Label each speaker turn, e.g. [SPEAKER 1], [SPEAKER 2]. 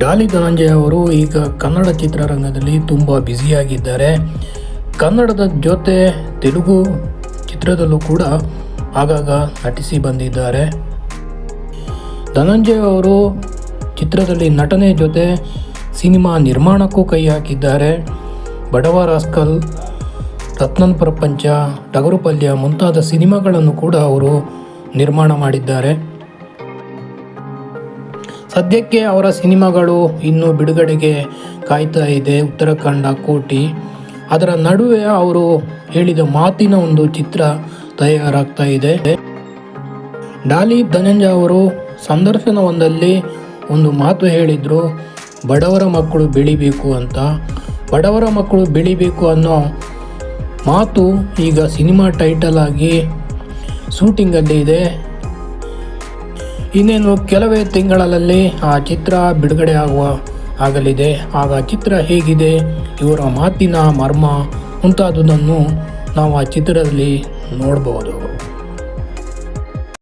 [SPEAKER 1] ಡಾಲಿ ಧನಂಜಯ ಅವರು ಈಗ ಕನ್ನಡ ಚಿತ್ರರಂಗದಲ್ಲಿ ತುಂಬ ಬ್ಯುಸಿಯಾಗಿದ್ದಾರೆ. ಕನ್ನಡದ ಜೊತೆ ತೆಲುಗು ಚಿತ್ರದಲ್ಲೂ ಕೂಡ ಆಗಾಗ ನಟಿಸಿ ಬಂದಿದ್ದಾರೆ. ಧನಂಜಯ ಅವರು ಚಿತ್ರದಲ್ಲಿ ನಟನೆ ಜೊತೆ ಸಿನಿಮಾ ನಿರ್ಮಾಣಕ್ಕೂ ಕೈ ಹಾಕಿದ್ದಾರೆ. ಬಡವ ರಾಸ್ಕಲ್ ರತ್ನನ್ ಪ್ರಪಂಚ ಟಗರುಪಲ್ಯ ಮುಂತಾದ ಸಿನಿಮಾಗಳನ್ನು ಕೂಡ ಅವರು ನಿರ್ಮಾಣ ಮಾಡಿದ್ದಾರೆ. ಸದ್ಯಕ್ಕೆ ಅವರ ಸಿನಿಮಾಗಳು ಇನ್ನೂ ಬಿಡುಗಡೆಗೆ ಕಾಯ್ತಾ ಇದೆ. ಉತ್ತರಾಖಂಡ ಕೋಟಿ. ಅದರ ನಡುವೆ ಅವರು ಹೇಳಿದ ಮಾತಿನ ಒಂದು ಚಿತ್ರ ತಯಾರಾಗ್ತಾ ಇದೆ. ಡಾಲಿ ಧನಂಜಯ ಅವರು ಸಂದರ್ಶನವೊಂದಲ್ಲಿ ಒಂದು ಮಾತು ಹೇಳಿದರು, ಬಡವರ ಮಕ್ಕಳು ಬೆಳಿಬೇಕು ಅಂತ. ಬಡವರ ಮಕ್ಕಳು ಬೆಳಿಬೇಕು ಅನ್ನೋ ಮಾತು ಈಗ ಸಿನಿಮಾ ಟೈಟಲ್ ಆಗಿ ಶೂಟಿಂಗಲ್ಲಿ ಇದೆ. ಇನ್ನೇನು ಕೆಲವೇ ತಿಂಗಳಲ್ಲಿ ಆ ಚಿತ್ರ ಬಿಡುಗಡೆ ಆಗುವ ಆಗಲಿದೆ. ಆಗ ಚಿತ್ರ ಹೇಗಿದೆ? ಇವರ ಮಾತಿನ ಮರ್ಮ ಮುಂತಾದುದನ್ನು ನಾವು ಆ ಚಿತ್ರದಲ್ಲಿ ನೋಡಬಹುದು